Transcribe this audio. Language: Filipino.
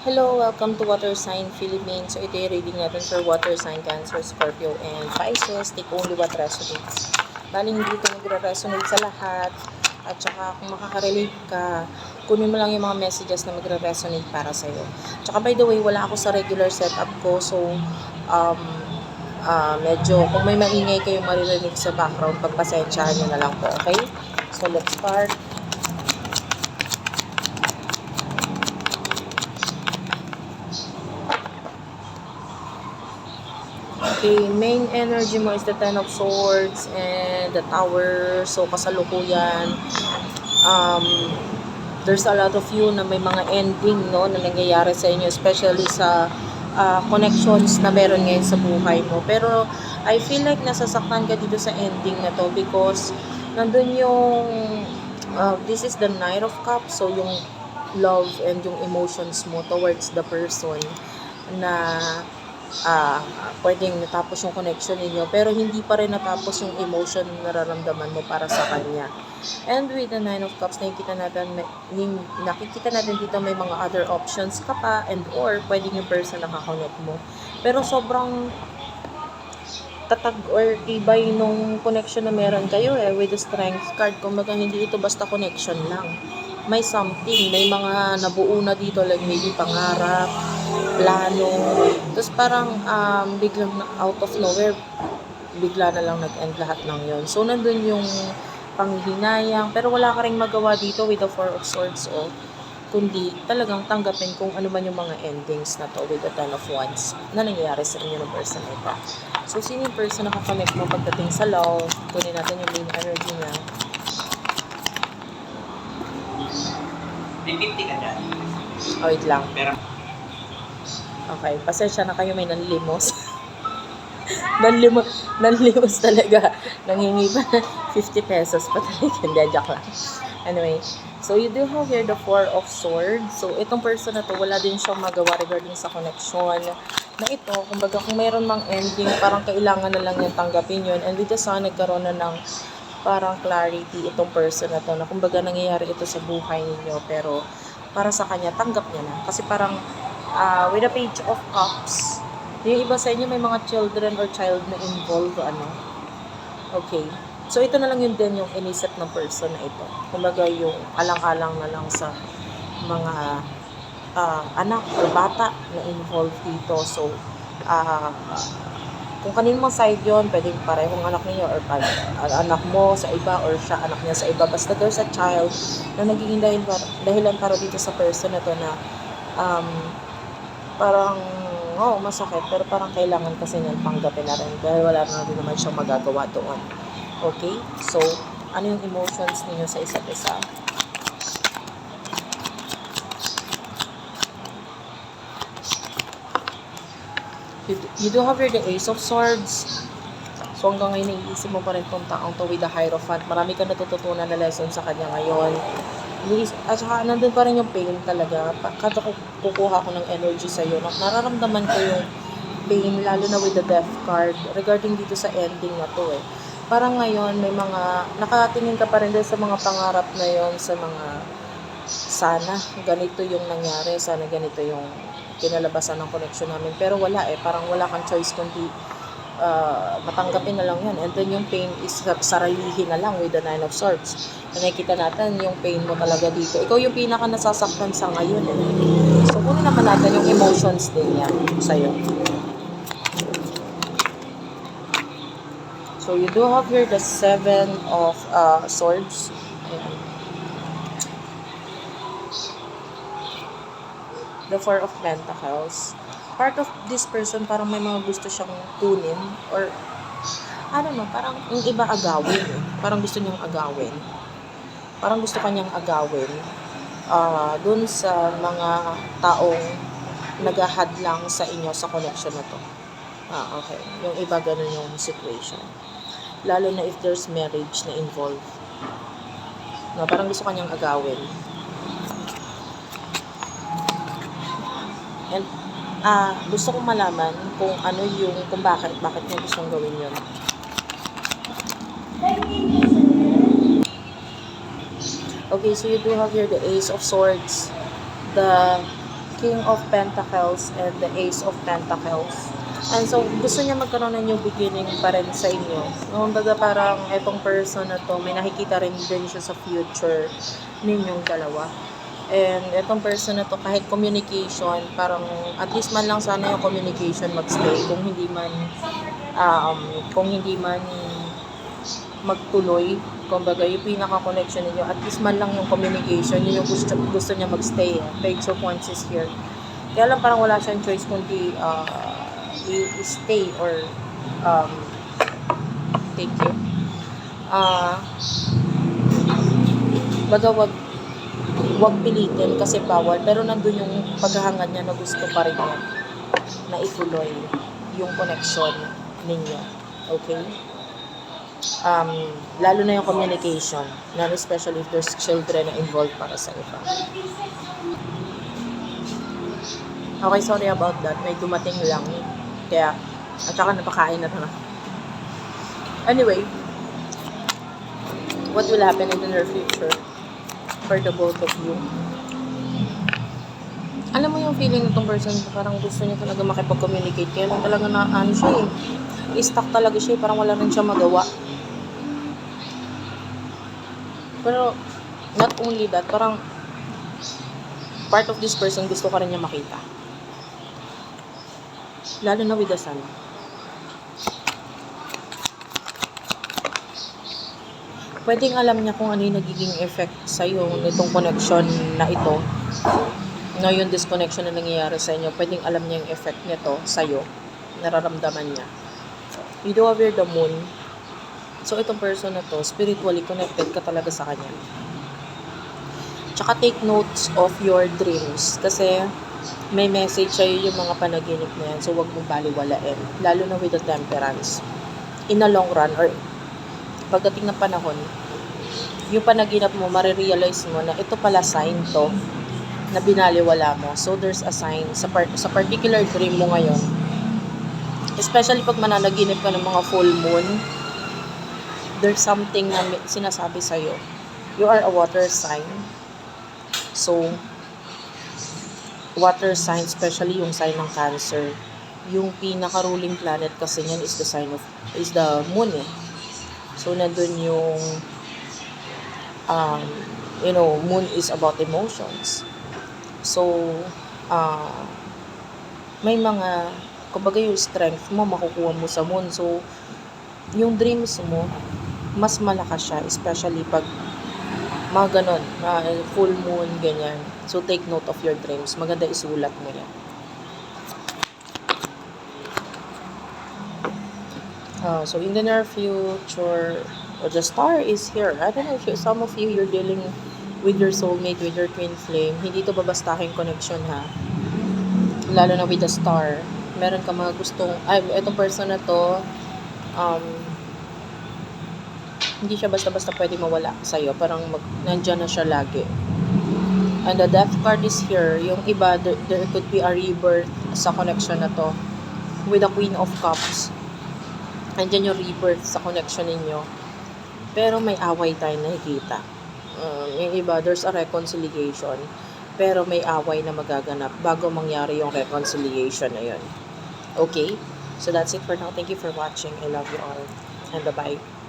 Hello, welcome to Water Sign Philippines. So ito yung reading natin for Water Sign, Cancer, Scorpio, and Pisces. Take only what resonates. Bali, hindi ito magre-resonate sa lahat. At saka kung makaka-relate ka, kunin mo lang yung mga messages na magre-resonate para sa'yo. Tsaka by the way, wala ako sa regular setup ko. So, um, ah, medyo, kung may maingay kayong maririnig sa background, pagpasensyahan nyo na lang po, okay? So, let's start. Okay, main energy mo is the Ten of Swords and the Tower. So, kasalukuyan. Um, there's a lot of you na may mga ending, no, na nangyayari sa inyo, especially sa ah, connections na meron ngayon sa buhay mo. Pero, I feel like nasasaktan ka dito sa ending na to because nandun yung uh, this is the Knight of Cups, so yung love and yung emotions mo towards the person na ah pwedeng natapos yung connection ninyo pero hindi pa rin natapos yung emotion na nararamdaman mo para sa kanya. And with the Nine of Cups, nakikita natin, may- nakikita natin dito may mga other options ka pa and or pwedeng yung person nakakonect mo. Pero sobrang tatag or tibay nung connection na meron kayo eh with the strength card. Kumbaga hindi ito basta connection lang. May something, may mga nabuo na dito like maybe pangarap, plano. Tapos parang um, biglang out of nowhere, bigla na lang nag-end lahat ng yon So nandun yung panghihinayang, pero wala ka rin magawa dito with the Four of Swords o kundi talagang tanggapin kung ano man yung mga endings na to with the Ten of Wands na nangyayari sa inyo ng person na ito. So, sino yung person na kakonect mo pagdating sa love? Kunin natin yung main energy niya. May 50 ka dyan. Oh, wait lang. Pero Okay, pasensya na kayo may nanlimos. nanlimos, nanlimos talaga. Nanghingi pa ng 50 pesos pa talaga. Hindi, joke lang. Anyway, so you do have here the Four of Swords. So, itong person na to, wala din siyang magawa regarding sa connection na ito. Kumbaga, kung mayroon mang ending, parang kailangan na lang yung tanggapin yun. And with the sun, nagkaroon na ng parang clarity itong person na to na kumbaga nangyayari ito sa buhay ninyo pero para sa kanya tanggap niya na. Kasi parang ah, with a page of cups yung iba sa inyo may mga children or child na involved ano? Okay. So ito na lang yun din yung inisip ng person na ito. Kumbaga yung alang-alang na lang sa mga ah, anak or bata na involved dito. So ah kung kanino mang side yon pwedeng parehong anak niyo or pa, an- anak mo sa iba or siya anak niya sa iba. Basta there's a child na nagiging dahil dahilan para dito sa person na to na um, parang oh masakit. Pero parang kailangan kasi niyan tanggapin na rin dahil wala na rin naman siyang magagawa doon. Okay? So ano yung emotions ninyo sa isa't isa you, you do have here the Ace of Swords. So hanggang ngayon naiisip mo pa rin tong taong to with the Hierophant. Marami ka natututunan na lesson sa kanya ngayon. At saka nandun pa rin yung pain talaga. Ko kukuha ko ng energy sa'yo, nararamdaman ko yung pain, lalo na with the death card, regarding dito sa ending na to eh. Parang ngayon, may mga, nakatingin ka pa rin din sa mga pangarap na yon sa mga, sana ganito yung nangyari, sana ganito yung kinalabasan ng connection namin. Pero wala eh, parang wala kang choice kundi uh, matanggapin na lang yan. And then yung pain is sa- sarilihin na lang with the Nine of Swords. Na nakikita natin yung pain mo talaga dito. Ikaw yung pinaka nasasaktan sa ngayon eh. So kunin naman natin yung emotions din yan sa'yo. So you do have here the Seven of uh, Swords. Ayan. The Four of Pentacles. Part of this person, parang may mga gusto siyang kunin or I don't parang yung iba agawin. Parang gusto niyang agawin. Parang gusto kanyang agawin ah dun sa mga taong naghahadlang sa inyo sa connection na to. Ah, okay. Yung iba ganun yung situation. Lalo na if there's marriage na involved. No, parang gusto kanyang agawin. And ah gusto kong malaman kung ano yung kung bakit bakit niya gustong gawin yun. Okay, so you do have here the Ace of Swords, the King of Pentacles and the Ace of Pentacles. And so, gusto niya magkaroon ng new beginning pa rin sa inyo. Kumbaga parang etong person na to, may nakikita rin din siya sa future ninyong dalawa. And etong person na to, kahit communication, parang at least man lang sana yung communication magstay. Kung hindi man, um, kung hindi man magtuloy, kumbaga yung pinaka-connection ninyo, at least man lang yung communication, yun yung gusto, gusto niya magstay. Eh. Page of Wands is here. Kaya lang parang wala siyang choice kundi uh, i-stay or um, take it. Ah, baga wag wag pilitin kasi bawal pero nandun yung paghahangad niya na gusto pa rin niya na ituloy yung connection ninyo. Okay? Um, lalo na yung communication, not especially if there's children na involved para sa iba. Okay, sorry about that. May dumating lang. Kaya, at saka napakain na na. Anyway, what will happen in the near future for the both of you? Alam mo yung feeling nitong person, parang gusto niya talaga makipag-communicate. Kaya lang talaga na, ano siya eh, stuck talaga siya eh, parang wala rin siya magawa. Pero, not only that, parang part of this person gusto ka rin niya makita. Lalo na with the sun. Pwedeng alam niya kung ano yung nagiging effect sa'yo nitong connection na ito. Na yung disconnection na nangyayari sa inyo, pwedeng alam niya yung effect nito sa'yo. Nararamdaman niya. You do here the moon. So, itong person na to, spiritually connected ka talaga sa kanya. Tsaka take notes of your dreams. Kasi, may message sa'yo yung mga panaginip na yan. So, wag mong baliwalain. Lalo na with the temperance. In the long run, or pagdating ng panahon, yung panaginip mo, marirealize mo na ito pala sign to na binaliwala mo. So, there's a sign sa, par- sa particular dream mo ngayon. Especially pag mananaginip ka ng mga full moon, there's something na sinasabi sa'yo. You are a water sign. So, water sign, especially yung sign ng cancer, yung pinaka-ruling planet kasi niyan is the sign of, is the moon eh. So, nandun yung, um, you know, moon is about emotions. So, uh, may mga, kumbaga yung strength mo, makukuha mo sa moon. So, yung dreams mo, mas malakas siya, especially pag mga ganon, na full moon, ganyan. So, take note of your dreams. Maganda isulat mo yan. Uh, so, in the near future, or the star is here. I don't know if you, some of you, you're dealing with your soulmate, with your twin flame. Hindi to babastahin connection, ha? Lalo na with the star. Meron ka mga gustong, ay, itong person na to, um, hindi siya basta-basta pwede mawala sa'yo. Parang mag, nandyan na siya lagi. And the death card is here. Yung iba, there, there could be a rebirth sa connection na to. With the Queen of Cups. Andyan yung rebirth sa connection ninyo. Pero may away tayo nakikita. Um, yung iba, there's a reconciliation. Pero may away na magaganap bago mangyari yung reconciliation na yun. Okay? So that's it for now. Thank you for watching. I love you all. And bye-bye.